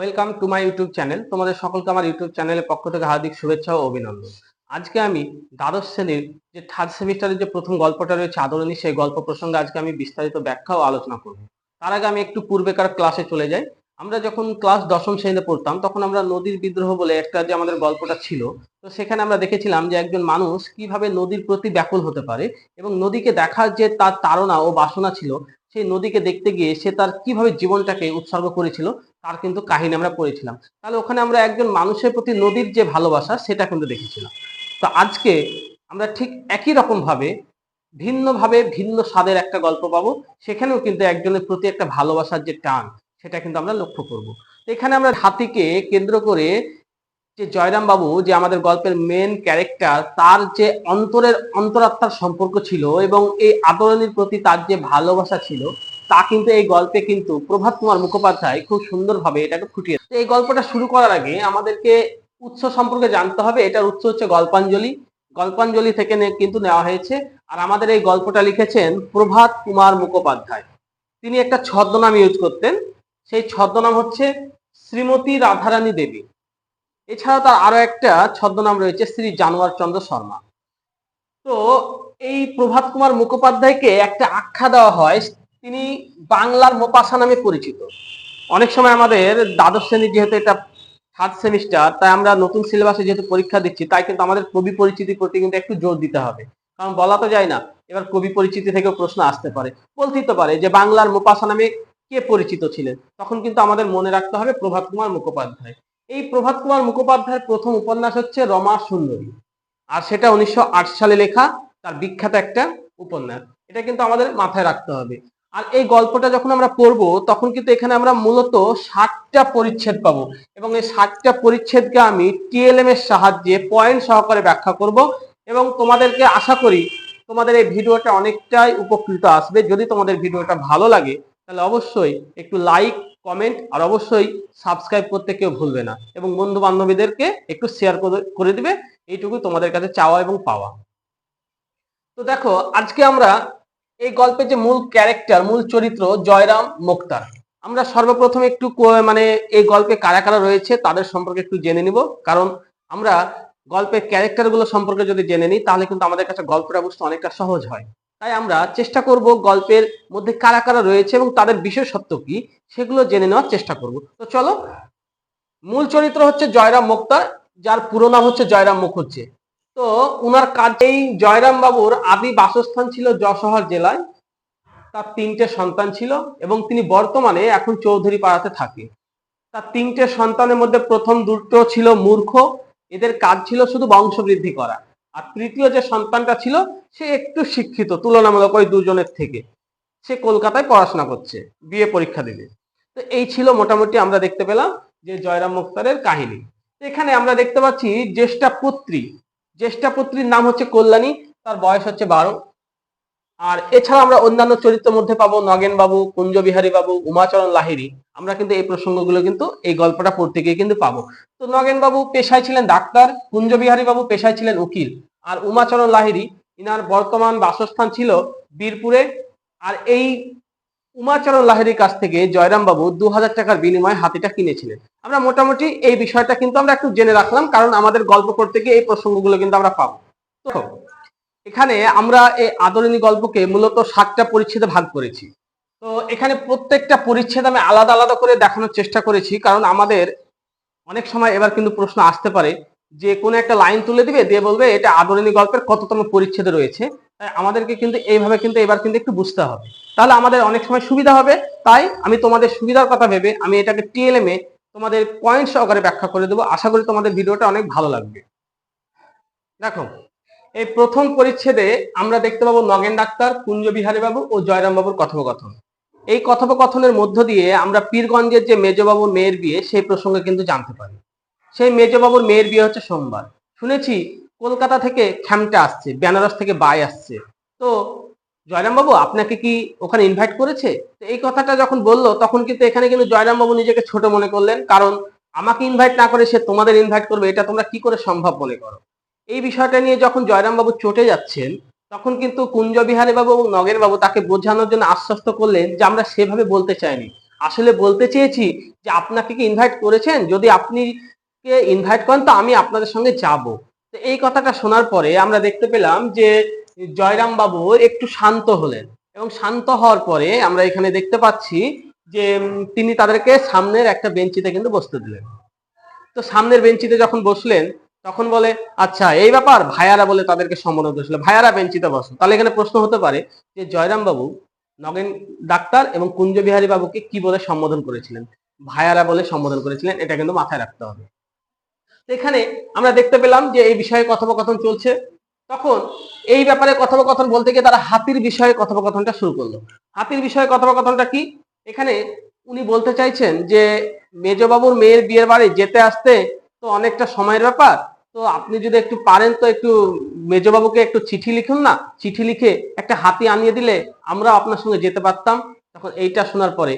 Welcome to my YouTube channel তোমাদের সকলকে আমার ইউটিউব চ্যানেলের পক্ষ থেকে হার্দিক শুভেচ্ছা ও অভিনন্দন। আজকে আমি দ্বাদশ শ্রেণির যে থার্ড সেমিস্টারের যে প্রথম গল্পটা রয়েছে আদরণী, সেই গল্প প্রসঙ্গে আজকে আমি বিস্তারিত ব্যাখ্যা ও আলোচনা করব। তার আগে আমি একটু পূর্বেকার ক্লাসে চলে যাই। আমরা যখন ক্লাস দশম শ্রেণীতে পড়তাম, তখন আমরা নদীর বিদ্রোহ বলে একটা যে আমাদের গল্পটা ছিল, তো সেখানে আমরা দেখেছিলাম যে একজন মানুষ কীভাবে নদীর প্রতি ব্যাকুল হতে পারে এবং নদীকে দেখার যে তার তাড়না ও বাসনা ছিল সেই নদীকে দেখতে গিয়ে সে তার কীভাবে জীবনটাকে উৎসর্গ করেছিল, তার কিন্তু কাহিনী আমরা পড়েছিলাম। তাহলে ওখানে আমরা একজন মানুষের প্রতি নদীর যে ভালোবাসা, সেটা কিন্তু দেখেছিলাম। তো আজকে আমরা ঠিক একই রকম ভাবে ভিন্নভাবে ভিন্ন স্বাদের একটা গল্প পাবো, সেখানেও কিন্তু একজনের প্রতি একটা ভালোবাসার যে টান, সেটা কিন্তু আমরা লক্ষ্য করব। এখানে আমরা হাতিকে কেন্দ্র করে যে জয়রাম বাবু যে আমাদের গল্পের মেন ক্যারেক্টার তার যে অন্তরের অন্তরাত্মার সম্পর্ক ছিল এবং এই আদরণীর প্রতি তার যে ভালোবাসা ছিল, তা কিন্তু এই গল্পে কিন্তু প্রভাত কুমার মুখোপাধ্যায় খুব সুন্দরভাবে এটাকে ফুটিয়ে এই গল্পটা শুরু করার আগে আমাদেরকে উৎস সম্পর্কে জানতে হবে। এটার উৎস হচ্ছে গল্পাঞ্জলি। গল্পাঞ্জলি থেকে কিন্তু নেওয়া হয়েছে। আর আমাদের এই গল্পটা লিখেছেন প্রভাত কুমার মুখোপাধ্যায়। তিনি একটা ছদ্মনাম ইউজ করতেন। সেই ছদ্মনাম হচ্ছে শ্রীমতী রাধারানী দেবী। এছাড়া তার আরও একটা ছদ্মনাম রয়েছে শ্রী জানোয়ার চন্দ্র শর্মা। তো এই প্রভাত কুমার মুখোপাধ্যায়কে একটা আখ্যা দেওয়া হয়, তিনি বাংলার মোপাসা নামে পরিচিত। অনেক সময় আমাদের দ্বাদশ শ্রেণির যেহেতু এটা থার্ড সেমিস্টার তাই আমরা নতুন সিলেবাসে যেহেতু পরীক্ষা দিচ্ছি, তাই কিন্তু আমাদের কবি পরিচিতির প্রতি কিন্তু একটু জোর দিতে হবে। কারণ বলা তো যায় না, এবার কবি পরিচিতি থেকেও প্রশ্ন আসতে পারে। বলতেই তো পারে যে বাংলার মোপাসা নামে কে পরিচিত ছিলেন? তখন কিন্তু আমাদের মনে রাখতে হবে প্রভাত কুমার মুখোপাধ্যায়। এই প্রভাত কুমার মুখোপাধ্যায়ের প্রথম উপন্যাস হচ্ছে রমা সুন্দরী। আর সেটা উনিশশো আট সালে লেখা, তার বিখ্যাত একটা উপন্যাস। এটা কিন্তু আমাদের মাথায় রাখতে হবে। আর এই গল্পটা যখন আমরা পড়ব, তখন কিন্তু এখানে আমরা মূলত ষাটটা পরিচ্ছেদ পাবো। এবং এই ষাটটা পরিচ্ছেদকে আমি টিএলএম এর সাহায্যে পয়েন্ট সহকারে ব্যাখ্যা করব। এবং তোমাদেরকে আশা করি তোমাদের এই ভিডিওটা অনেকটাই উপকৃত আসবে। যদি তোমাদের ভিডিওটা ভালো লাগে, তাহলে অবশ্যই একটু লাইক কমেন্ট আর অবশ্যই সাবস্ক্রাইব করতে কেউ ভুলবে না। এবং বন্ধু বান্ধবীদেরকে একটু শেয়ার করে দিবে, এইটুকু তোমাদের কাছে চাওয়া এবং পাওয়া। তো দেখো, আজকে আমরা এই গল্পের যে মূল ক্যারেক্টার মূল চরিত্র জয়রাম মুক্তার। আমরা সর্বপ্রথম একটু মানে এই গল্পে কারা কারা রয়েছে তাদের সম্পর্কে একটু জেনে নিব। কারণ আমরা গল্পের ক্যারেক্টারগুলো সম্পর্কে যদি জেনে নিই, তাহলে কিন্তু আমাদের কাছে গল্পটা বুঝতে অনেকটা সহজ হয়। তাই আমরা চেষ্টা করব গল্পের মধ্যে কারা কারা রয়েছে এবং তাদের বিশেষত্ব কি সেগুলো জেনে নেওয়ার চেষ্টা করব। তো চলো, মূল চরিত্র হচ্ছে জয়রাম মুক্তার, যার পুরো নাম হচ্ছে জয়রাম মুখুজ্জে তো উনার কাজেই জয়রাম বাবুর আদি বাসস্থান ছিল যশোহর জেলায়। তার তিনটে সন্তান ছিল এবং তিনি বর্তমানে এখন চৌধুরী পাড়াতে থাকে। তার তিনটে সন্তানের মধ্যে প্রথম দুটো ছিল মূর্খ, এদের কাজ ছিল শুধু বংশবৃদ্ধি করা। আর তৃতীয় যে সন্তানটা ছিল, সে একটু শিক্ষিত, তুলনামূলক ওই দুজনের থেকে। সে কলকাতায় পড়াশোনা করছে বিয়ে পরীক্ষা দেবে। তো এই ছিল মোটামুটি আমরা দেখতে পেলাম যে জয়রাম মুক্তারের কাহিনী। এখানে আমরা দেখতে পাচ্ছি জ্যেষ্ঠা পুত্রী জ্যেষ্ঠা পুত্রীর নাম হচ্ছে কল্যাণী, তার বয়স হচ্ছে বারো। আর এছাড়া আমরা অন্যান্য চরিত্রের মধ্যে পাবো নগেন বাবু কুঞ্জ বিহারী বাবু, উমাচরণ লাহিড়ী। আমরা কিন্তু এই প্রসঙ্গগুলো কিন্তু এই গল্পটা পড়তে গিয়ে কিন্তু পাবো। তো নগেন বাবু পেশায় ছিলেন ডাক্তার কুঞ্জ বিহারী বাবু পেশায় ছিলেন উকিল। আর উমাচরণ লাহিড়ী, ইনার বর্তমান বাসস্থান ছিল বীরপুরে। আর এই উমাচরণ লাহিড়ীর কাছ থেকে জয়রাম বাবু দু হাজার টাকার বিনিময়ে হাতিটা কিনেছিলেন। আমরা মোটামুটি এই বিষয়টা কিন্তু আমরা একটু জেনে রাখলাম, কারণ আমাদের গল্প করতে গিয়ে এই প্রসঙ্গগুলো কিন্তু আমরা পাবো। দেখো এখানে আমরা এই আদরণী গল্পকে মূলত সাতটা পরিচ্ছেদে ভাগ করেছি। তো এখানে প্রত্যেকটা পরিচ্ছেদ আমি আলাদা আলাদা করে দেখানোর চেষ্টা করেছি, কারণ আমাদের অনেক সময় এবার কিন্তু প্রশ্ন আসতে পারে যে কোনো একটা লাইন তুলে দিবে, দিয়ে বলবে এটা আদরণী গল্পের কততম পরিচ্ছেদে রয়েছে। তাই আমাদেরকে কিন্তু এইভাবে কিন্তু এবার কিন্তু একটু বুঝতে হবে। তাহলে আমাদের অনেক সময় সুবিধা হবে, তাই আমি তোমাদের সুবিধার কথা ভেবে আমি এটাকে টিএলএম এ তোমাদের পয়েন্ট সহকারে ব্যাখ্যা করে দেবো। আশা করি তোমাদের ভিডিওটা অনেক ভালো লাগবে। দেখো এই প্রথম পরিচ্ছেদে আমরা দেখতে পাবো নগেন ডাক্তার, কুঞ্জ বিহারী বাবু ও জয়রাম বাবুর কথোপকথন। এই কথোপকথনের মধ্য দিয়ে আমরা পীরগঞ্জের যে মেজবাবুর মেয়ের বিয়ে, সেই প্রসঙ্গে কিন্তু জানতে পারি। সেই মেজবাবুর মেয়ের বিয়ে হচ্ছে সোমবার। শুনেছি কলকাতা থেকে খ্যামটা আসছে, বেনারস থেকে বাই আসছে। তো জয়রাম বাবু আপনাকে কি ওখানে ইনভাইট করেছে? তো এই কথাটা যখন বলল, তখন কিন্তু এখানে কিন্তু জয়রাম বাবু নিজেকে ছোট মনে করলেন, কারণ আমাকে ইনভাইট না করে সে তোমাদের ইনভাইট করবে, এটা তোমরা কি করে সম্ভব মনে করো? এই বিষয়টা নিয়ে যখন জয়রাম বাবু চটে যাচ্ছেন, তখন কিন্তু কুঞ্জ বিহারী বাবু এবং নগেন বাবু তাকে বোঝানোর জন্য আশ্বস্ত করলেন যে আমরা সেভাবে বলতে চাইনি। আসলে বলতে চেয়েছি যে আপনাকে কি ইনভাইট করেছেন? যদি আপনি কে ইনভাইট করেন, তো আমি আপনাদের সঙ্গে যাব। তো এই কথাটা শোনার পরে আমরা দেখতে পেলাম যে জয়রাম বাবু একটু শান্ত হলেন এবং শান্ত হওয়ার পরে আমরা এখানে দেখতে পাচ্ছি যে তিনি তাদেরকে সামনের একটা বেঞ্চিতে কিন্তু বসতে দিলেন। তো সামনের বেঞ্চিতে যখন বসলেন তখন বলে আচ্ছা এই ব্যাপার? ভাইয়ারা বলে তাদেরকে সম্বোধন করেছিল ভাইয়ারা বেঞ্চিতে বসো। তাহলে এখানে প্রশ্ন হতে পারে যে জয়রাম বাবু নগেন ডাক্তার এবং কুঞ্জ বিহারী বাবুকে কি বলে সম্বোধন করেছিলেন? ভাইয়ারা বলে সম্বোধন করেছিলেন, এটা কিন্তু মাথায় রাখতে হবে। এখানে আমরা দেখতে পেলাম যে এই বিষয়ে কথোপকথন চলছে। তখন এই ব্যাপারে কথোপকথন বলতে গিয়ে তারা হাতির বিষয়ে কথোপকথনটা শুরু করল। হাতির বিষয়ে কথোপকথনটা কি? এখানে উনি বলতে চাইছেন যে, মেজবাবুর মেয়ের বিয়ের বাড়ি যেতে আসতে তো অনেকটা সময়ের ব্যাপার তো আপনি যদি একটু পারেন তো একটু মেজবাবুকে একটু চিঠি লিখুন না? চিঠি লিখে একটা হাতি আনিয়ে দিলে আমরা আপনার সঙ্গে যেতে পারতাম। তখন এইটা শোনার পরে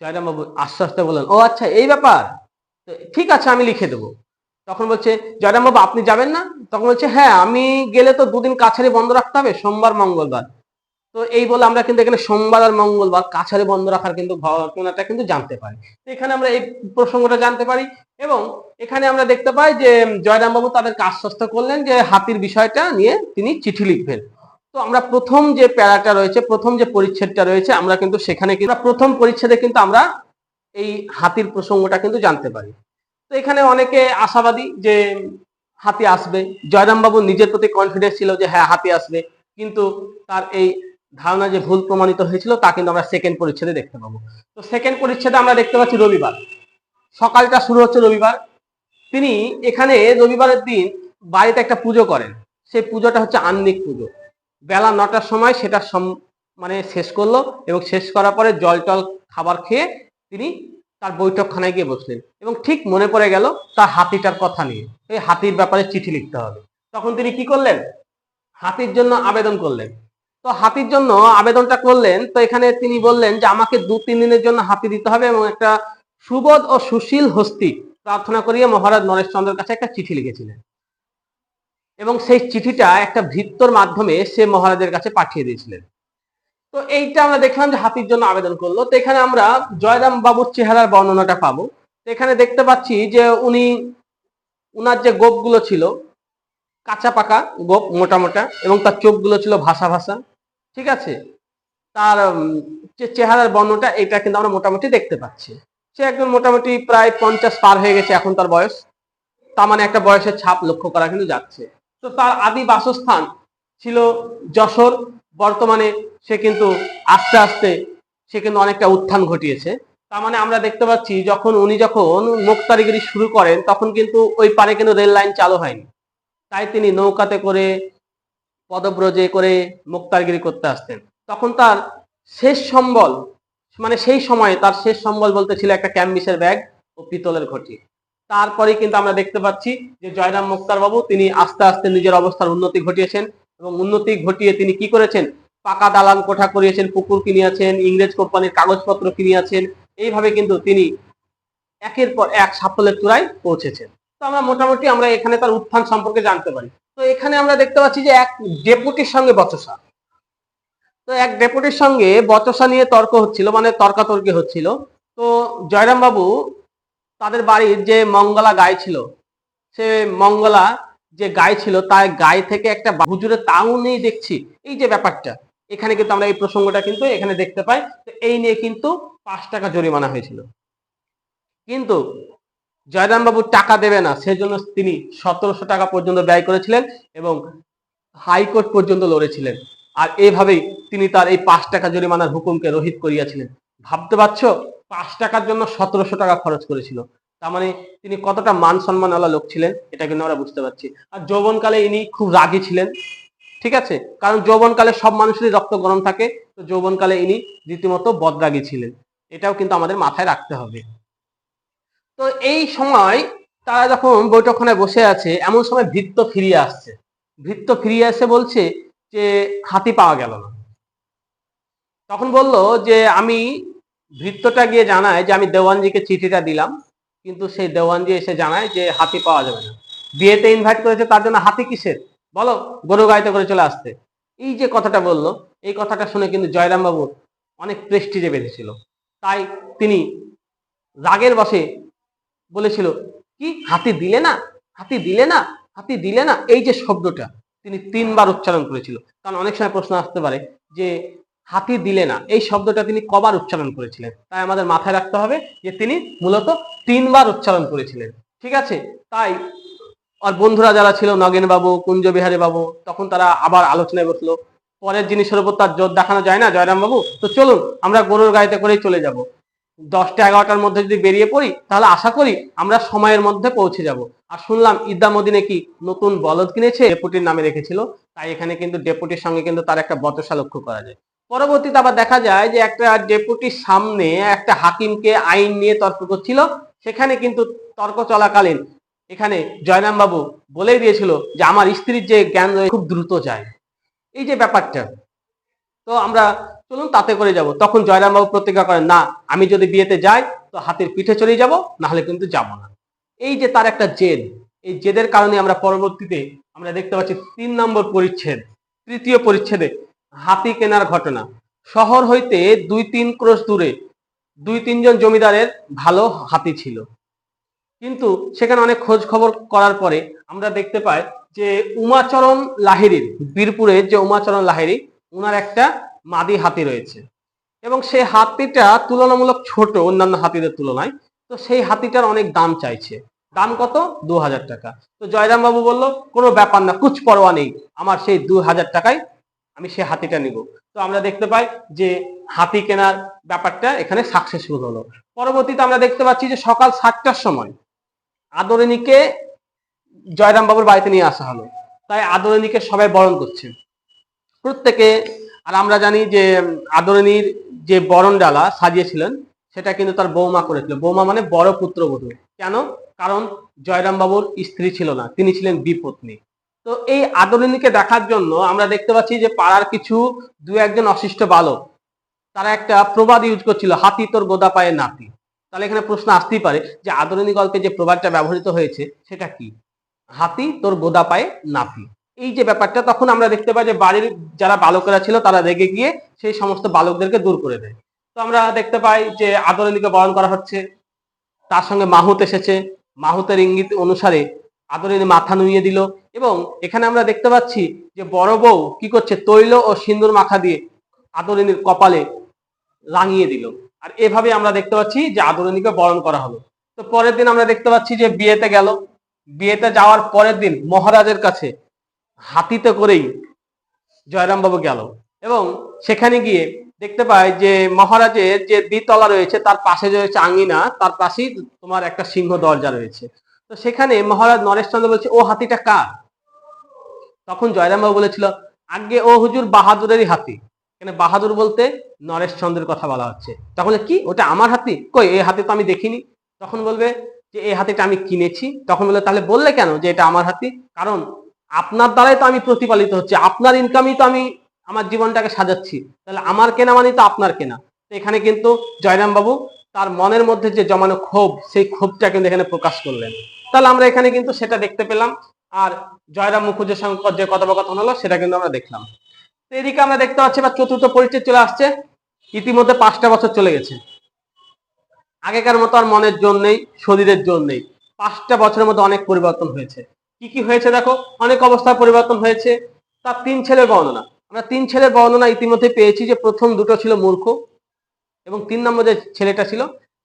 জয়রাম বাবু আস্তে আস্তে বললেন, ও আচ্ছা এই ব্যাপার? তো ঠিক আছে, আমি লিখে দেবো। তখন বলছে জয়রাম বাবু আপনি যাবেন না? তখন বলছে হ্যাঁ আমি গেলে তো দুদিন কাছারি বন্ধ রাখতে হবে, সোমবার, মঙ্গলবার। তো এই বলে আমরা কিন্তু এখানে সোমবার আর মঙ্গলবার কাছারে বন্ধ রাখার কিন্তু ঘটনাটা কিন্তু জানতে পারি। এখানে আমরা এই প্রসঙ্গটা জানতে পারি এবং এখানে আমরা দেখতে পাই যে জয়রাম বাবু তাদেরকে আশ্বস্ত করলেন যে হাতির বিষয়টা নিয়ে তিনি চিঠি লিখবেন। তো আমরা প্রথম যে প্যারাটা রয়েছে, প্রথম যে পরিচ্ছেদটা রয়েছে, আমরা কিন্তু সেখানে কিন্তু প্রথম পরিচ্ছেদে কিন্তু আমরা এই হাতির প্রসঙ্গটা কিন্তু জানতে পারি। তো এখানে অনেকে আশাবাদী যে হাতি আসবে। জয়রাম বাবু নিজের প্রতি কনফিডেন্স ছিল যে হ্যাঁ হাতি আসবে। কিন্তু তার এই ধারণা যে ভুল প্রমাণিত হয়েছিল তা কিন্তু আমরা সেকেন্ড পরিচ্ছেদে দেখতে পাবো। তো সেকেন্ড পরিচ্ছেদে আমরা দেখতে পাচ্ছি রবিবার। সকালটা শুরু হচ্ছে রবিবার। তিনি এখানে রবিবারের দিন বাড়িতে একটা পুজো করেন। সেই পুজোটা হচ্ছে আন্নিক পুজো। বেলা নটার সময় সেটা মানে শেষ করল এবং শেষ করার পরে জল টল খাবার খেয়ে তিনি তার বৈঠকখানায় গিয়ে বসলেন। এবং ঠিক মনে পড়ে গেল তার হাতিটার কথা নিয়ে। এই হাতির ব্যাপারে চিঠি লিখতে হবে। তখন তিনি কি করলেন? হাতির জন্য আবেদন করলেন। তো হাতির জন্য আবেদনটা করলেন, তো এখানে তিনি বললেন যে আমাকে দু তিন দিনের জন্য হাতি দিতে হবে এবং একটা সুবোধ ও সুশীল হস্তি প্রার্থনা করিয়ে মহারাজ নরেশ চন্দ্রের কাছে একটা চিঠি লিখেছিলেন। এবং সেই চিঠিটা একটা ভৃত্যর মাধ্যমে সে মহারাজের কাছে পাঠিয়ে দিয়েছিলেন। তো এইটা আমরা দেখলাম যে হাতির জন্য আবেদন করল। তো এখানে আমরা জয়রাম বাবুর চেহারার বর্ণনাটা পাবো। তো এখানে দেখতে পাচ্ছি যে উনি, উনার যে গোপগুলো ছিল কাঁচা পাকা, গোপ, মোটা মোটা, এবং তার চোখগুলো ছিল ভাসা ভাসা, ঠিক আছে? তার চেহারার বর্ণটা, এটা কিন্তু আমরা মোটামুটি দেখতে পাচ্ছি। সে একজন মোটামুটি প্রায় পঞ্চাশ পার হয়ে গেছে এখন তার বয়স। তার মানে একটা বয়সের ছাপ লক্ষ্য করা কিন্তু যাচ্ছে। তো তার আদি বাসস্থান ছিল যশোর। বর্তমানে সে কিন্তু আস্তে আস্তে, সে কিন্তু অনেকটা উত্থান ঘটিয়েছে। তার মানে আমরা দেখতে পাচ্ছি, যখন উনি যখন মুক্তারিগিরি শুরু করেন, তখন কিন্তু ওই পারে কিন্তু রেল লাইন চালু হয়নি। তাই তিনি নৌকাতে করে, পদব্রজে করে মুক্তারগিরি করতে আসতেন। তখন তার শেষ সম্বল মানে সেই সময়ে তার শেষ সম্বল বলতে ছিল একটা ক্যাম্বিসের ব্যাগ ও পিতলের ঘটি। তারপরে কিন্তু আমরা দেখতে পাচ্ছি যে জয়রাম মুক্তার বাবু তিনি আস্তে আস্তে নিজের অবস্থার উন্নতি ঘটিয়েছেন এবং উন্নতি ঘটিয়ে তিনি কি করেছেন? পাকা দালান কোঠা করিয়েছেন, পুকুর কিনিয়েছেন, ইংরেজ কোম্পানির কাগজপত্র কিনিয়েছেন। এইভাবে কিন্তু তিনি একের পর এক সাফল্যের চূড়ায় পৌঁছেছেন। তো আমরা মোটামুটি আমরা এখানে তার উত্থান সম্পর্কে জানতে পারি। তো এখানে আমরা দেখতে পাচ্ছি যে এক ডেপুটির সঙ্গে বচসা। তো এক ডেপুটির সঙ্গে বচসা নিয়ে তর্ক হচ্ছিল মানে তর্কাতর্কি হচ্ছিল। তো জয়রাম বাবু তাদের বাড়ির যে মঙ্গলা গায়ে ছিল, সে মঙ্গলা যে গায়ে ছিল, তার গায়ে থেকে একটা হুজুরে তাও নেই দেখছি। এই যে ব্যাপারটা, এখানে কিন্তু আমরা এই প্রসঙ্গটা কিন্তু এখানে দেখতে পাই। তো এই নিয়ে কিন্তু পাঁচ টাকা জরিমানা হয়েছিল। কিন্তু জয়রাম বাবু টাকা দেবে না, সেজন্য তিনি সতেরোশো টাকা পর্যন্ত ব্যয় করেছিলেন এবং হাইকোর্ট পর্যন্ত লড়েছিলেন। আর এইভাবেই তিনি তার এই পাঁচ টাকা জরিমানার হুকুমকে রহিত করিয়াছিলেন। ভাবতে পারছ? পাঁচ টাকার জন্য সতেরোশো টাকা খরচ করেছিল। তার মানে তিনি কতটা মান সম্মানওয়ালা লোক ছিলেন, এটা কিন্তু আমরা বুঝতে পারছি। আর যৌবনকালে ইনি খুব রাগী ছিলেন, ঠিক আছে? কারণ যৌবনকালে সব মানুষেরই রক্ত গরম থাকে, তো যৌবনকালে ইনি রীতিমতো বদরাগী ছিলেন। এটাও কিন্তু আমাদের মাথায় রাখতে হবে। তো এই সময় তারা যখন বৈঠকখানায় বসে আছে, এমন সময় ভৃত্য ফিরিয়ে আসছে। ভৃত্য ফিরিয়ে এসে বলছে যে, হাতি পাওয়া গেল না। তখন বলল যে, আমি ভৃত্যটা গিয়ে জানায় যে, আমি দেওয়ানজিকে চিঠিটা দিলাম, কিন্তু সেই দেওয়ানজি এসে জানায় যে, হাতি পাওয়া যাবে না। বিয়েতে ইনভাইট করেছে, তার জন্য হাতি কিসের? বলো, গরু গাইতে করে চলে আসতে। এই যে কথাটা বলল, এই কথাটা শুনে কিন্তু জয়রাম বাবুর অনেক প্রেস্টিজে বেঁধেছিল। তাই তিনি রাগের বসে বলেছিল, কি? হাতি দিলে না? হাতি দিলে না? হাতি দিলে না? এই যে শব্দটা তিনি তিনবার উচ্চারণ করেছিল। কারণ অনেক সময় প্রশ্ন আসতে পারে যে, হাতি দিলে না? এই শব্দটা তিনি কবার উচ্চারণ করেছিলেন। তাই আমাদের মাথায় রাখতে হবে যে, তিনি মূলত তিনবার উচ্চারণ করেছিলেন। ঠিক আছে? তাই আর বন্ধুরা যারা ছিল নগেন বাবু কুঞ্জ বিহারী বাবু তখন তারা আবার আলোচনায় বসল। পরের জিনিসের উপর তার জোর দেখানো যায় না জয়রাম বাবু তো চলুন, আমরা গরুর গাড়িতে করেই চলে যাব। দশটা এগারোটার মধ্যে যদি বেরিয়ে পড়ি, তাহলে আশা করি আমরা সময়ের মধ্যে পৌঁছে যাব। আর শুনলাম ইদ্দা মদিনে কি নতুন বলদ কিনেছে, ডেপুটির নামে রেখেছিল। তাই এখানে কিন্তু ডেপুটির সঙ্গে কিন্তু তার একটা বচসা লক্ষ্য করা যায়। পরবর্তীতে আবার দেখা যায় যে একটা ডেপুটির সামনে একটা হাকিমকে আইন নিয়ে তর্ক করছিল। সেখানে কিন্তু তর্ক চলাকালীন এখানে জয়রাম বাবু বলেই দিয়েছিল যে আমার স্ত্রীর যে জ্ঞান খুব দ্রুত যায়। এই যে ব্যাপারটা, তো আমরা চলুন তাতে করে যাব। তখন জয়রাম বাবু প্রতিজ্ঞা করেন, না, আমি যদি বিয়েতে যাই, তো হাতের পিঠে চলে যাব না হলে কিন্তু যাব না। এই যে তার একটা জেদ, এই জেদের কারণে আমরা পরবর্তীতে আমরা দেখতে পাচ্ছি তিন নম্বর পরিচ্ছেদ, তৃতীয় পরিচ্ছেদে হাতি কেনার ঘটনা। শহর হইতে দুই তিন ক্রোশ দূরে দুই তিনজন জমিদারের ভালো হাতি ছিল। কিন্তু সেখানে অনেক খোঁজ খবর করার পরে আমরা দেখতে পাই যে উমাচরণ লাহিড়ির, বীরপুরের যে উমাচরণ লাহিড়ি, উনার একটা মাদি হাতি রয়েছে। এবং সেই হাতিটা তুলনামূলক ছোট, অন্যান্য হাতিদের তুলনায়। তো সেই হাতিটার অনেক দাম চাইছে। দাম কত? দু হাজার টাকা। তো জয়রাম বাবু বলল, কোনো ব্যাপার না কুচ পরোয়া নেই। আমার সেই দু হাজার টাকায় আমি সেই হাতিটা নিব। তো আমরা দেখতে পাই যে হাতি কেনার ব্যাপারটা এখানে সাকসেসফুল হলো। পরবর্তীতে আমরা দেখতে পাচ্ছি যে সকাল সাতটার সময় আদরিনীকে জয়রাম বাবুর বাড়িতে নিয়ে আসা হলো। তাই আদরিনীকে সবাই বরণ করছে। প্রত্যেকে আর আমরা জানি যে আদরণীর যে বরণ ডালা সাজিয়েছিলেন, সেটা কিন্তু তার বৌমা করেছিল। বৌমা মানে বড় পুত্রবধূ। কেন? কারণ জয়রাম বাবুর স্ত্রী ছিল না, তিনি ছিলেন বিপত্নী। তো এই আদরিনীকে দেখার জন্য আমরা দেখতে পাচ্ছি যে পাড়ার কিছু দু একজন অশিষ্ট বালক, তারা একটা প্রবাদ ইউজ করছিল, হাতি তোর গোদা পায়ে নাতি। তাহলে এখানে প্রশ্ন আসতেই পারে যে আদরণী গল্পে যে প্রবাদটা ব্যবহৃত হয়েছে, সেটা কি? হাতি তোর গোদা পায়ে নাতি। এই যে ব্যাপারটা, তখন আমরা দেখতে পাই যে বাড়ির যারা বালকেরা ছিল, তারা রেগে গিয়ে সেই সমস্ত বালকদেরকে দূর করে দেয়। তো আমরা দেখতে পাই যে আদরণীকে বরণ করা হচ্ছে। তার সঙ্গে মাহুত এসেছে। মাহুতের ইঙ্গিত অনুসারে আদরিনী মাথা নুইয়ে দিল এবং এখানে আমরা দেখতে পাচ্ছি যে বড় বউ কি করছে, তৈল ও সিন্দুর মাখা দিয়ে আদরিনীর কপালে রাঙিয়ে দিল। আর এভাবে আমরা দেখতে পাচ্ছি যে আদরণীকে বরণ করা হলো। তো পরের দিন আমরা দেখতে পাচ্ছি যে বিয়েতে গেল। বিয়েতে যাওয়ার পরের দিন মহারাজের কাছে হাতিতে করেই জয়রাম বাবু গেল। এবং সেখানে গিয়ে দেখতে পাই যে মহারাজের যে দ্বিতলা রয়েছে, তার পাশে রয়েছে আঙিনা, তার পাশেই তোমার একটা সিংহ দরজা রয়েছে। তো সেখানে মহারাজ নরেশচন্দ্র বলছে, ও হাতিটা কার? তখন জয়রাম বাবু বলেছিল, আগে ও হুজুর বাহাদুরেরই হাতি। এখানে বাহাদুর বলতে নরেশ চন্দ্রের কথা বলা হচ্ছে। তখন কি? ওটা আমার হাতি? কই, এই হাতি তো আমি দেখিনি। তখন বলবে যে এই হাতিটা আমি কিনেছি। তখন বলে, তাহলে বললে কেন যে এটা আমার হাতি? কারণ আপনার দ্বারাই তো আমি প্রতিপালিত হচ্ছে, আপনার ইনকামই তো আমি আমার জীবনটাকে সাজাচ্ছি। তাহলে আমার কেনা মানে তো আপনার কেনা। তো এখানে কিন্তু জয়রাম বাবু তার মনের মধ্যে যে জমানো ক্ষোভ, সেই ক্ষোভটা কিন্তু এখানে প্রকাশ করলেন। তাহলে আমরা এখানে কিন্তু সেটা দেখতে পেলাম। আর জয়রাম মুখুজ্জের সঙ্গে যে কথোপকথন হলো, সেটা কিন্তু আমরা দেখলাম। তো এদিকে আমরা দেখতে পাচ্ছি বা চতুর্থ পরিচয় চলে আসছে। ইতিমধ্যে পাঁচটা বছর চলে গেছে। আগেকার মতো আর মনের জোর নেই, শরীরের জোর নেই। পাঁচটা বছরের মধ্যে অনেক পরিবর্তন হয়েছে। কি কি হয়েছে দেখো? অনেক অবস্থার পরিবর্তন হয়েছে। তার তিন ছেলের বর্ণনা। আমরা তিন ছেলের বর্ণনা ইতিমধ্যে পেয়েছি যে প্রথম দুটো ছিল মূর্খ এবং তিন নম্বর যে ছেলেটা ছিল,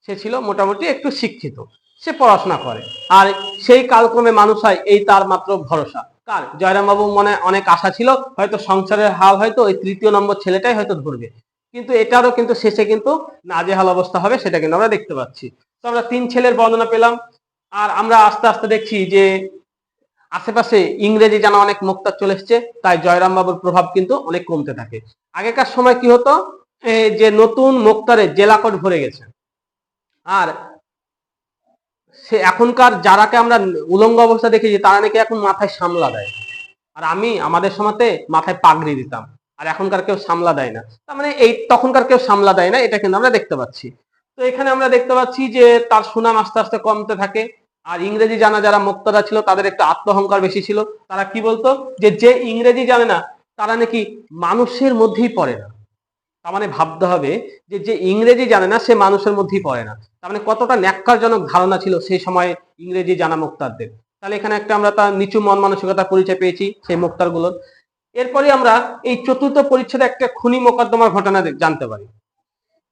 সে ছিল মোটামুটি একটু শিক্ষিত। সে পড়াশোনা করে। আর সেই কালক্রমে মানুষ হয়, এই তার মাত্র ভরসা। কার? জয়রাম বাবু মনে অনেক আশা ছিল, হয়তো সংসারের হাল হয়তো ওই তৃতীয় নম্বর ছেলেটাই হয়তো ধরবে। কিন্তু এটারও কিন্তু শেষে কিন্তু নাজেহাল অবস্থা হবে, সেটা কিন্তু আমরা দেখতে পাচ্ছি। তো আমরা তিন ছেলের বর্ণনা পেলাম। আর আমরা আস্তে আস্তে দেখছি যে আশেপাশে ইংরেজি জানা অনেক মুক্তা চলে এসছে, তাই জয়রাম বাবুর প্রভাব কিন্তু অনেক কমতে থাকে। আগেকার সময় কি হতো? যে নতুন মুক্তারে জেলা কোড ভরে গেছে। আর সে এখনকার যারাকে আমরা উলঙ্গ অবস্থা দেখেছি, তারা নাকি এখন মাথায় সামলা দেয়। আর আমি আমাদের সময়তে মাথায় পাগড়ি দিতাম, আর এখনকার কেউ সামলা দেয় না। তার মানে এই তখনকার কেউ সামলা দেয় না, এটা কিন্তু আমরা দেখতে পাচ্ছি। তো এখানে আমরা দেখতে পাচ্ছি যে তার সুনাম আস্তে আস্তে কমতে থাকে। আর ইংরেজি জানা যারা মুক্তরা ছিল, তাদের একটা আত্মহংকার বেশি ছিল। তারা কি বলতো? যে যে ইংরেজি জানে না, তারা নাকি মানুষের মধ্যেই পড়ে না। তার মানে ভাবতে হবে যে যে ইংরেজি জানে না, সে মানুষের মধ্যেই পড়ে না। তার মানে কতটা ন্যাক্কারজনক ধারণা ছিল সেই সময় ইংরেজি জানা মুক্তারদের। তাহলে এখানে একটা আমরা তার নিচু মন মানসিকতার পরিচয় পেয়েছি সেই মুক্তারগুলোর। এরপরে আমরা এই চতুর্থ পরিচ্ছেদে একটা খুনি মোকদ্দমার ঘটনা জানতে পারি।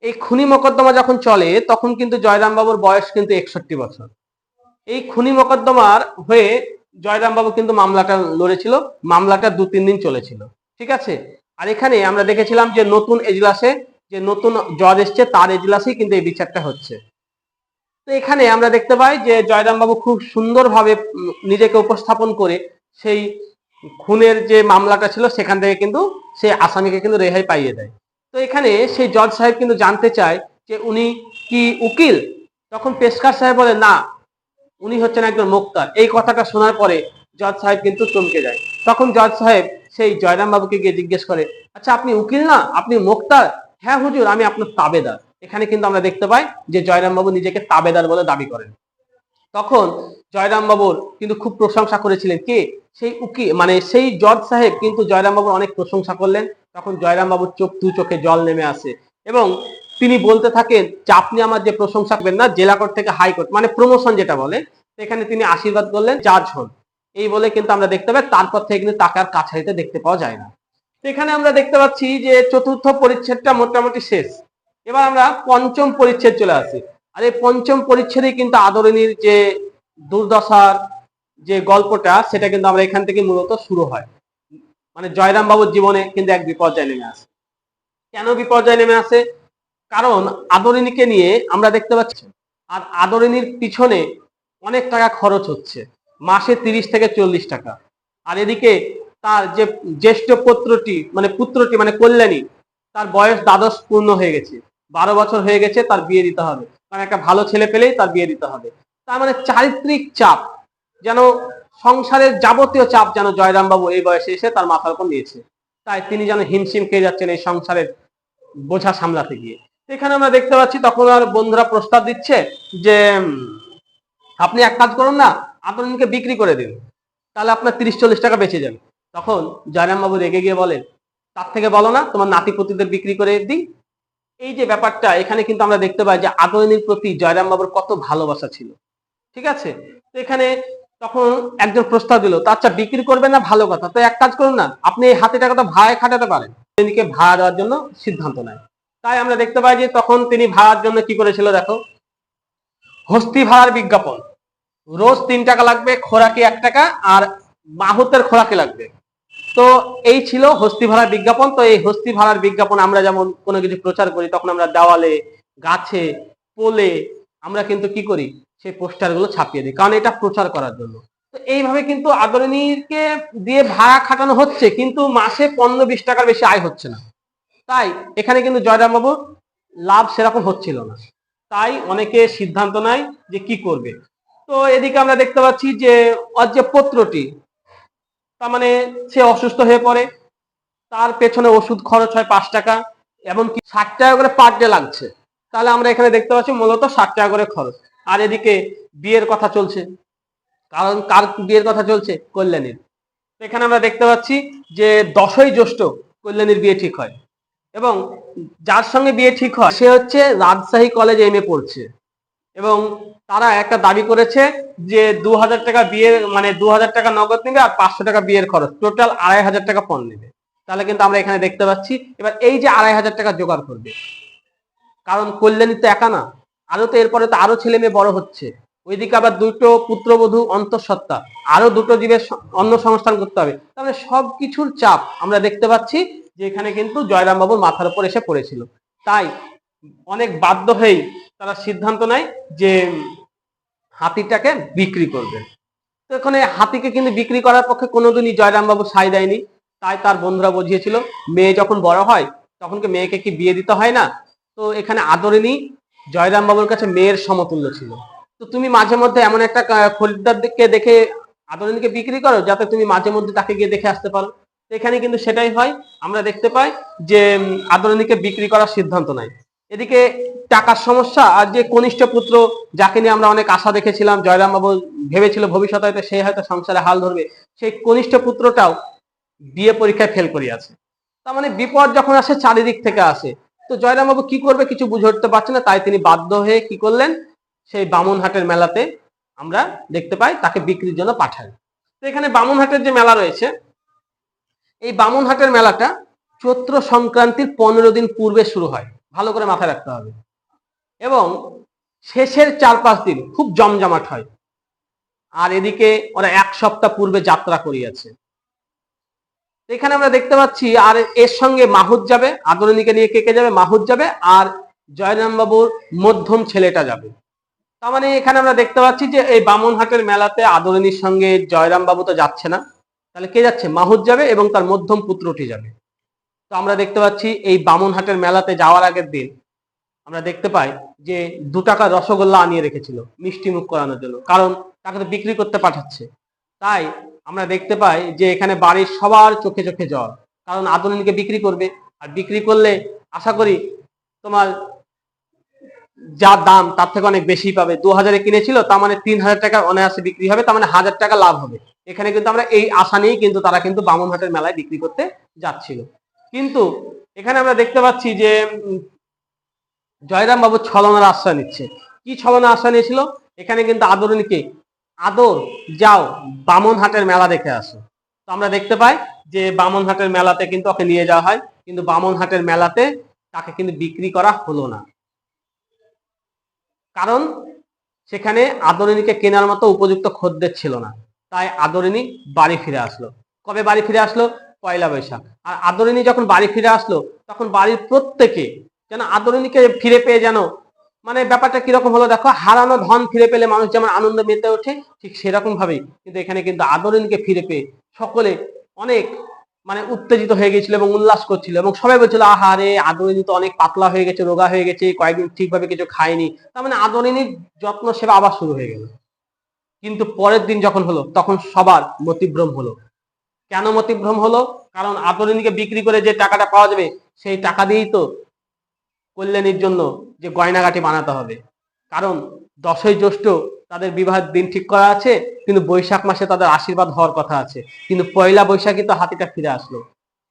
এই খুনি মোকদ্দমা যখন চলে, তখন কিন্তু জয়রাম বাবুর বয়স কিন্তু একষট্টি বছর। এই খুনি মোকদ্দমার হয়ে জয়রাম বাবু কিন্তু মামলাটা লড়েছিল, মামলাটা দু, তিন দিন চলেছিল, ঠিক আছে? আর এখানে আমরা দেখেছিলাম যে নতুন এজলাসে, যে নতুন জজ এসছে, তার এজলাসেই কিন্তু এই বিচারটা হচ্ছে। তো এখানে আমরা দেখতে পাই যে জয়রাম বাবু খুব সুন্দরভাবে নিজেকে উপস্থাপন করে সেই খুনের যে মামলাটা ছিল, সেখান থেকে কিন্তু সেই আসামিকে কিন্তু রেহাই পাইয়ে দেয়। তো এখানে সেই জজ সাহেব কিন্তু জানতে চায় যে উনি কি উকিল? তখন পেশকার সাহেব বলে, না উনি হচ্ছেন একজন মুক্তার। এই কথাটা শোনার পরে জজ সাহেব কিন্তু চমকে যায়। তখন জজ সাহেব সেই জয়রাম বাবুকে গিয়ে জিজ্ঞেস করে আচ্ছা আপনি উকিল না? আপনি মুক্তার? হ্যাঁ হুজুর, আমি আপনার তাবেদার। এখানে কিন্তু আমরা দেখতে পাই যে জয়রাম বাবু নিজেকে তাবেদার বলে দাবি করেন। তখন জয়রাম বাবুর কিন্তু খুব প্রশংসা করেছিলেন কে? সেই উকি মানে সেই জজ সাহেব কিন্তু জয়রাম বাবুর অনেক প্রশংসা করলেন। তখন জয়রাম বাবুর চোখ, দু চোখে জল নেমে আসে এবং তিনি বলতে থাকেন যে আপনি আমার যে প্রশংসা করবেন না, জেলা কোর্ট থেকে হাইকোর্ট মানে প্রমোশন যেটা বলে, সেখানে তিনি আশীর্বাদ করলেন জাজ হন। এই বলে কিন্তু আমরা দেখতে পাই, তারপর থেকে কিন্তু টাকার কাছারিতে দেখতে পাওয়া যায় না। এখানে আমরা দেখতে পাচ্ছি যে চতুর্থ পরিচ্ছেদটা মোটামুটি শেষ। এবার আমরা পঞ্চম পরিচ্ছেদ চলে আসি। আর এই পঞ্চম পরিচ্ছেদে কিন্তু আদরণীর যে দুর্দশার যে গল্পটা, সেটা কিন্তু আমরা এখান থেকে মূলত শুরু হয়। মানে জয়রাম বাবুর জীবনে কিন্তু এক বিপর্যয় নেমে আসে। কেন বিপর্যয় নেমে আসে? কারণ আদরিনীকে নিয়ে আমরা দেখতে পাচ্ছি, আর আদরিনীর পিছনে অনেক টাকা খরচ হচ্ছে, মাসে তিরিশ থেকে চল্লিশ টাকা। আর এদিকে তার যে জ্যেষ্ঠ পুত্রটি মানে পুত্রটি মানে কল্যাণী, তার বয়স দ্বাদশ পূর্ণ হয়ে গেছে, বারো বছর হয়ে গেছে তার বিয়ে দিতে হবে। কারণ একটা ভালো ছেলে পেলেই তার বিয়ে দিতে হবে। তার মানে চারিত্রিক চাপ, যেন সংসারের যাবতীয় চাপ যেন জয়রাম বাবু এই বয়সে এসে তার মাথার উপর নিয়েছে। তাই তিনি যেন হিমশিম খেয়ে যাচ্ছেন এই সংসারের বোঝা সামলাতে গিয়ে। এখানে আমরা দেখতে পাচ্ছি, তখন আর বন্ধুরা প্রস্তাব দিচ্ছে যে আপনি এক কাজ করুন না আপনাকে বিক্রি করে দিন। তাহলে আপনার তিরিশ চল্লিশ টাকা বেঁচে যাবে। তখন জয়রাম বাবু রেগে গিয়ে বলেন, তার থেকে বলো না, তোমার নাতিপতিদের বিক্রি করে দিই। এই যে ব্যাপারটা, এখানে কিন্তু আমরা দেখতে পাই যে আদরিনীর প্রতি জয়রাম বাবুর কত ভালোবাসা ছিল। ঠিক আছে? তো এখানে তখন একজন প্রস্তাব দিল, তা আচ্ছা বিক্রি করবে না, ভালো কথা। তো এক কাজ করুন না, আপনি এই হাতে টাকাটা ভাড়ায় খাটাতে পারেন। ভাড়া দেওয়ার জন্য সিদ্ধান্ত নেয়। তাই আমরা দেখতে পাই যে তখন তিনি ভাড়ার জন্য কি করেছিল দেখো? হস্তি ভাড়ার বিজ্ঞাপন। রোজ তিন টাকা লাগবে, খোরাকি এক টাকা, আর মাহুতের খোরাকি লাগবে। তো এই ছিল হস্তি ভাড়ার বিজ্ঞাপন। তো এই হস্তি ভাড়ার বিজ্ঞাপন আমরা যেমন কোনো কিছু প্রচার করি, তখন আমরা দেওয়ালে, গাছে, পোলে আমরা কিন্তু কি করি? সেই পোস্টারগুলো ছাপিয়ে দিই, কারণ এটা প্রচার করার জন্য। তো এইভাবে কিন্তু আদরণীকে দিয়ে ভাড়া খাটানো হচ্ছে, কিন্তু মাসে পনেরো বিশ টাকার বেশি আয় হচ্ছে না। তাই এখানে কিন্তু জয়রাম বাবু লাভ সেরকম হচ্ছিল না। তাই অনেকে সিদ্ধান্ত নেয় যে কি করবে। তো এদিকে আমরা দেখতে পাচ্ছি যে ওর যে পত্রটি, তার মানে সে অসুস্থ হয়ে পড়ে। তার পেছনে ওষুধ খরচ হয় পাঁচ টাকা এমনকি ষাট টাকা করে পার ডে লাগছে। তাহলে আমরা এখানে দেখতে পাচ্ছি মূলত ষাট টাকা করে খরচ। আর এদিকে বিয়ের কথা চলছে। কারণ কার বিয়ের কথা চলছে? কল্যাণীর। এখানে আমরা দেখতে পাচ্ছি যে দশই জ্যৈষ্ঠ কল্যাণীর বিয়ে ঠিক হয়। এবং যার সঙ্গে বিয়ে ঠিক হয়, সে হচ্ছে রাজশাহী কলেজ এম এ পড়ছে। এবং তারা একটা দাবি করেছে যে দু হাজার টাকা বিয়ের মানে দু হাজার টাকা নগদ নেবে আর পাঁচশো টাকা বিয়ের খরচ। টোটাল আড়াই হাজার টাকা পণ নেবে। তাহলে কিন্তু আমরা এখানে দেখতে পাচ্ছি, এবার এই যে আড়াই হাজার টাকা জোগাড় করবে, কারণ কল্যাণী তো একা না আরও তো এরপরে তো আরও ছেলে মেয়ে বড় হচ্ছে। ওইদিকে আবার দুটো পুত্রবধূ অন্তঃসত্ত্বা আরও দুটো জীবের অন্ন সংস্থান করতে হবে। তাহলে সব কিছুর চাপ আমরা দেখতে পাচ্ছি যে এখানে কিন্তু জয়রাম বাবুর মাথার উপর এসে পড়েছিল। তাই অনেক বাধ্য হয়েই তারা সিদ্ধান্ত নেয় যে হাতিটাকে বিক্রি করবে। তো এখানে হাতিকে কিন্তু বিক্রি করার পক্ষে কোনোদিনই জয়রাম বাবু সাই দেয়নি। তাই তার বন্ধুরা বুঝিয়েছিল, মেয়ে যখন বড় হয়, তখন কি মেয়েকে কি বিয়ে দিতে হয় না? তো এখানে আদরিনী জয়রাম বাবুর কাছে মেয়ের সমতুল্য ছিল। তো তুমি মাঝে মধ্যে এমন একটা খরিদ্দারকে দেখে আদরিনীকে বিক্রি করো, যাতে তুমি মাঝে মধ্যে তাকে গিয়ে দেখে আসতে পারো। এখানে কিন্তু সেটাই হয়। আমরা দেখতে পাই যে উম, আদরিনীকে বিক্রি করার সিদ্ধান্ত নেয়। এদিকে টাকার সমস্যা আর যে কনিষ্ঠ পুত্র যাকে নিয়ে আমরা অনেক আশা দেখেছিলাম জয়রাম বাবু ভেবেছিল ভবিষ্যতে সে হয়তো সংসারে হাল ধরবে সেই কনিষ্ঠ পুত্রটাও বিয়ে পরীক্ষায় ফেল করিয়াছে। তার মানে বিপদ যখন আসে চারিদিক থেকে আসে। তো জয়রাম বাবু কি করবে কিছু বুঝে উঠতে পারছে না তাই তিনি বাধ্য হয়ে কি করলেন? সেই বামুনহাটের মেলাতে আমরা দেখতে পাই তাকে বিক্রির জন্য পাঠায় তো এখানে বামুনহাটের যে মেলা রয়েছে এই বামুনহাটের মেলাটা চৈত্র সংক্রান্তির পনেরো দিন পূর্বে শুরু হয়। ভালো করে মাথায় রাখতে হবে। এবং শেষের চার পাঁচ দিন খুব জমজমাট হয়। আর এদিকে ওরা এক সপ্তাহ পূর্বে যাত্রা করিয়াছে। এখানে আমরা দেখতে পাচ্ছি, আর এর সঙ্গে মাহুদ যাবে, আদরণীকে নিয়ে কে কে যাবে? মাহুদ যাবে আর জয়রাম বাবুর মধ্যম ছেলেটা যাবে। তার মানে এখানে আমরা দেখতে পাচ্ছি যে এই বামনহাটের মেলাতে আদরণীর সঙ্গে জয়রাম বাবু তো যাচ্ছে না। তাহলে কে যাচ্ছে? মাহুদ যাবে এবং তার মধ্যম পুত্রটি যাবে। তো আমরা দেখতে পাচ্ছি এই বামনহাটের মেলাতে যাওয়ার আগের দিন আমরা দেখতে পাই যে দু টাকা রসগোল্লা আনিয়ে রেখেছিল, মিষ্টি মুখ করানোর জন্য। কারণ তাকে তো বিক্রি করতে পাঠাচ্ছে। তাই আমরা দেখতে পাই যে এখানে বাড়ির সবার চোখে চোখে জল। কারণ আদরণীকে বিক্রি করবে। আর বিক্রি করলে আশা করি তোমার যা দাম তার থেকে অনেক বেশি পাবে। দু হাজারে কিনেছিল, তার মানে তিন হাজার টাকা অনায়াসে বিক্রি হবে, তার মানে হাজার টাকা লাভ হবে। এখানে কিন্তু আমরা এই আশা নিয়েই কিন্তু তারা কিন্তু বামনহাটের মেলায় বিক্রি করতে যাচ্ছিল। কিন্তু এখানে আমরা দেখতে পাচ্ছি যে জয়রাম বাবু ছলনার আশ্রয় নিচ্ছে। কি ছলনার আশ্রয় নিয়েছিল? এখানে কিন্তু আদরণীকে আদর, যাও বামনহাটের মেলা দেখে আসো। তো আমরা দেখতে পাই যে বামনহাটের মেলাতে কিন্তু ওকে নিয়ে যাওয়া হয়, কিন্তু বামনহাটের মেলাতে তাকে কিন্তু বিক্রি করা হলো না। কারণ সেখানে আদরণীকে কেনার মতো উপযুক্ত খদ্দের ছিল না। তাই আদরিণী বাড়ি ফিরে আসলো। কবে বাড়ি ফিরে আসলো? পয়লা বৈশাখ। আর আদরিণী যখন বাড়ি ফিরে আসলো, তখন বাড়ির প্রত্যেকে যেন আদরিণীকে ফিরে পেয়ে যেন মানে ব্যাপারটা কীরকম হলো দেখো, হারানো ধন ফিরে পেলে মানুষ যেমন আনন্দ মেতে ওঠে, ঠিক সেরকম ভাবেই কিন্তু এখানে কিন্তু আদরিণীকে ফিরে পেয়ে সকলে অনেক মানে উত্তেজিত হয়ে গেছিল এবং উল্লাস করছিল এবং সবাই বলছিল আহারে আদরিণী তো অনেক পাতলা হয়ে গেছে, রোগা হয়ে গেছে, কয়েকদিন ঠিকভাবে কিছু খায়নি। তার মানে আদরিণীর যত্ন সেবা আবার শুরু হয়ে গেল। কিন্তু পরের দিন যখন হলো, তখন সবার মতিভ্রম হলো। কেন মতিভ্রম হলো? কারণ আদরিণীকে বিক্রি করে যে টাকাটা পাওয়া যাবে, সেই টাকা দিয়েই তো কল্যাণীর জন্য যে গয়নাগাটি বানাতে হবে। কারণ দশই জ্যৈষ্ঠ তাদের বিবাহের দিন ঠিক করা আছে, কিন্তু বৈশাখ মাসে তাদের আশীর্বাদ হওয়ার কথা আছে। কিন্তু পয়লা বৈশাখে তো হাতিটা ফিরে আসলো।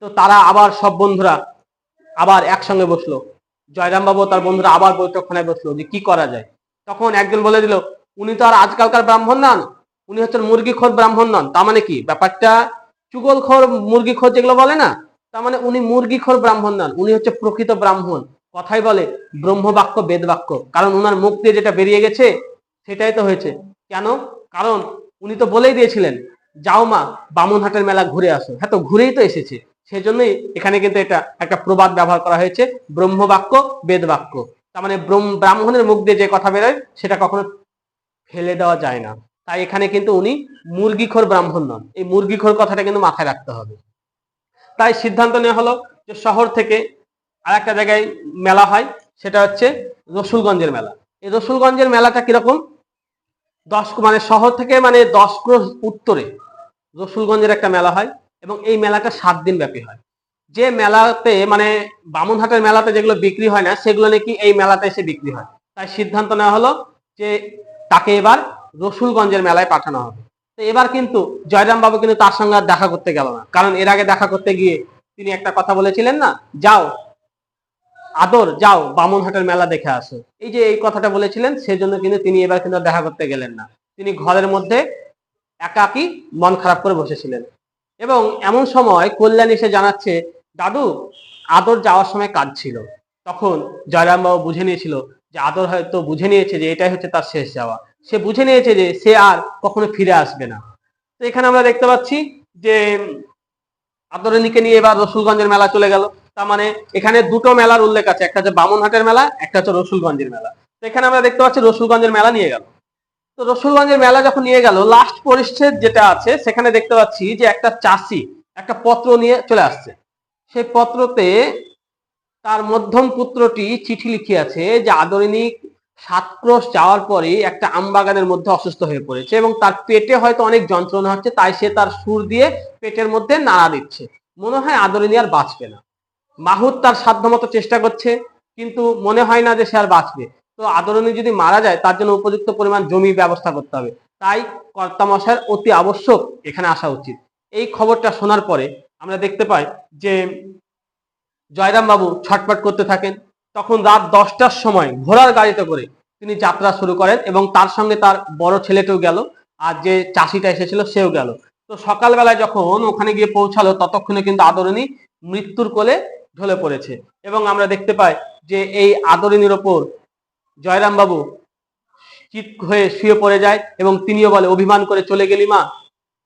তো তারা আবার সব বন্ধুরা আবার একসঙ্গে বসল। জয়রাম বাবু তার বন্ধুরা আবার বৈঠকখানায় বসল যে কি করা যায়? তখন একজন বলে দিল উনি তো আর আজকালকার ব্রাহ্মণ নন উনি হচ্ছেন মুরগি খোর ব্রাহ্মণ নন। তার মানে কি? ব্যাপারটা চুগল খোর, মুরগি খোর যেগুলো বলে না, তার মানে উনি মুরগি খোর ব্রাহ্মণ নন। উনি হচ্ছে প্রকৃত ব্রাহ্মণ। কথাই বলে ব্রহ্মবাক্য বেদ বাক্য কারণ ওনার মুখ দিয়ে যেটা বেরিয়ে গেছে, সেটাই তো হয়েছে। কেন? কারণ উনি তো বলেই দিয়েছিলেন, যাও মা বামুনহাটের মেলা ঘুরে আসো। হ্যাঁ তো ঘুরেই তো এসেছে। সেজন্যই এখানে কিন্তু এটা একটা প্রবাদ ব্যবহার করা হয়েছে, ব্রহ্মবাক্য বেদ বাক্য তার মানে ব্রাহ্মণের মুখ দিয়ে যে কথা বেরোয়, সেটা কখনো ফেলে দেওয়া যায় না। তাই এখানে কিন্তু উনি মুরগিখোর ব্রাহ্মণ নন। এই মুরগিখোর কথাটা কিন্তু মাথায় রাখতে হবে। তাই সিদ্ধান্ত নেওয়া হলো যে শহর থেকে আর একটা জায়গায় মেলা হয়, সেটা হচ্ছে রসুলগঞ্জের মেলা। এই রসুলগঞ্জের মেলাটা কীরকম? দশ মানে শহর থেকে মানে দশ ক্রোশ উত্তরে রসুলগঞ্জের একটা মেলা হয় এবং এই মেলাটা সাত দিন ব্যাপী হয়। যে মেলাতে মানে বামুনহাটের মেলাতে যেগুলো বিক্রি হয় না, সেগুলো নাকি এই মেলাতে এসে বিক্রি হয়। তাই সিদ্ধান্ত নেওয়া হলো যে তাকে এবার রসুলগঞ্জের মেলায় পাঠানো হবে। তো এবার কিন্তু জয়রাম বাবু কিন্তু তার সঙ্গে আর দেখা করতে গেল না। কারণ এর আগে দেখা করতে গিয়ে তিনি একটা কথা বলেছিলেন না, যাও, আদর, যাও, বামনহাটের মেলা দেখে আসো। এই যে এই কথাটা বলেছিলেন, সেজন্য কিন্তু তিনি এবার কিন্তু দেখা করতে গেলেন না। তিনি ঘরের মধ্যে একাকি মন খারাপ করে বসেছিলেন। এবং এমন সময় কল্যাণ এসে জানাচ্ছে, দাদু, আদর যাওয়ার সময় কাজ ছিল তখন জয়রামবাবু বুঝে নিয়েছিল যে আদর হয়তো বুঝে নিয়েছে যে এটাই হচ্ছে তার শেষ যাওয়া। সে বুঝে নিয়েছে যে সে আর কখনো ফিরে আসবে না। তো এখানে আমরা দেখতে পাচ্ছি যে আদরণীকে নিয়ে এবার রসুলগঞ্জের মেলা চলে গেল। তার মানে এখানে দুটো মেলার উল্লেখ আছে। একটা হচ্ছে বামনহাটের মেলা, একটা হচ্ছে রসুলগঞ্জের মেলা। তো এখানে আমরা দেখতে পাচ্ছি রসুলগঞ্জের মেলা নিয়ে গেল। তো রসুলগঞ্জের মেলা যখন নিয়ে গেল লাস্ট পরিচ্ছেদ যেটা আছে, সেখানে দেখতে পাচ্ছি যে একটা চাষি একটা পত্র নিয়ে চলে আসছে। সেই পত্রতে তার মধ্যম পুত্রটি চিঠি লিখিয়াছে যে আদরিণী সাত ক্রোশ যাওয়ার পরে একটা আমবাগানের মধ্যে অসুস্থ হয়ে পড়েছে এবং তার পেটে হয়তো অনেক যন্ত্রণা হচ্ছে, তাই সে তার সুর দিয়ে পেটের মধ্যে নাড়া দিচ্ছে। মনে হয় আদরিণী আর বাঁচবে না। মাহুদ তার সাধ্যমতো চেষ্টা করছে, কিন্তু মনে হয় না যে সে আর বাঁচবে। তো আদরণী যদি মারা যায়, তার জন্য উপযুক্ত পরিমাণ জমি ব্যবস্থা করতে হবে। তাই কর্তামশার অতি আবশ্যক এখানে আসা উচিত। এই খবরটা শোনার পরে আমরা দেখতে পাই যে জয়রাম বাবু ছটপট করতে থাকেন। তখন রাত দশটার সময় ঘোড়ার গাড়িতে করে তিনি যাত্রা শুরু করেন এবং তার সঙ্গে তার বড় ছেলেটাও গেল আর যে চাষিটা এসেছিল সেও গেল। তো সকালবেলায় যখন ওখানে গিয়ে পৌঁছালো ততক্ষণে কিন্তু আদরণী মৃত্যুর কোলে ঢলে পড়েছে এবং আমরা দেখতে পাই যে এই আদরণীর ওপর জয়রাম বাবু চিত হয়ে শুয়ে পড়ে যায় এবং তিনিও বলে, অভিমান করে চলে গেলি মা।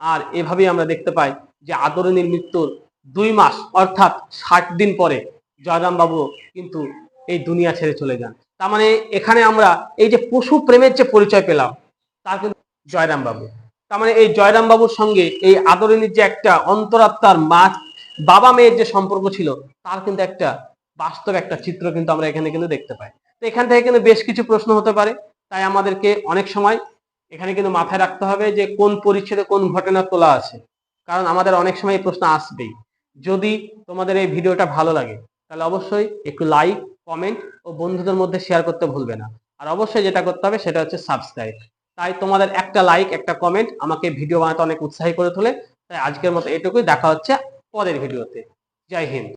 আর এভাবেই আমরা দেখতে পাই যে আদরণীর মৃত্যুর দুই মাস, অর্থাৎ ষাট দিন পরে জয়রাম বাবু কিন্তু এই দুনিয়া ছেড়ে চলে যান। তার মানে এখানে আমরা এই যে পশু প্রেমের যে পরিচয় পেলাম, তার কিন্তু জয়রাম বাবু তার মানে এই জয়রাম বাবুর সঙ্গে এই আদরণীর যে একটা অন্তরাত্মার মা বাবা মেয়ের যে সম্পর্ক ছিল, তার কিন্তু একটা বাস্তব একটা চিত্র কিন্তু আমরা এখানে কিন্তু দেখতে পাই। তো এখান থেকে কিন্তু বেশ কিছু প্রশ্ন হতে পারে। তাই আমাদেরকে অনেক সময় এখানে কিন্তু মাথায় রাখতে হবে যে কোন পরিচ্ছেদে কোন ঘটনা তোলা আছে। কারণ আমাদের অনেক সময় এই প্রশ্ন আসবেই। যদি তোমাদের এই ভিডিওটা ভালো লাগে, তাহলে অবশ্যই একটু লাইক কমেন্ট ও বন্ধুদের মধ্যে শেয়ার করতে ভুলবে না। আর অবশ্যই যেটা করতে হবে সেটা হচ্ছে সাবস্ক্রাইব তাই তোমাদের একটা লাইক একটা কমেন্ট আমাকে ভিডিও বানাতে অনেক উৎসাহী করে তোলে। তাই আজকের মতো এটুকুই। দেখা হচ্ছে পরের ভিডিওতে। জয় হিন্দ।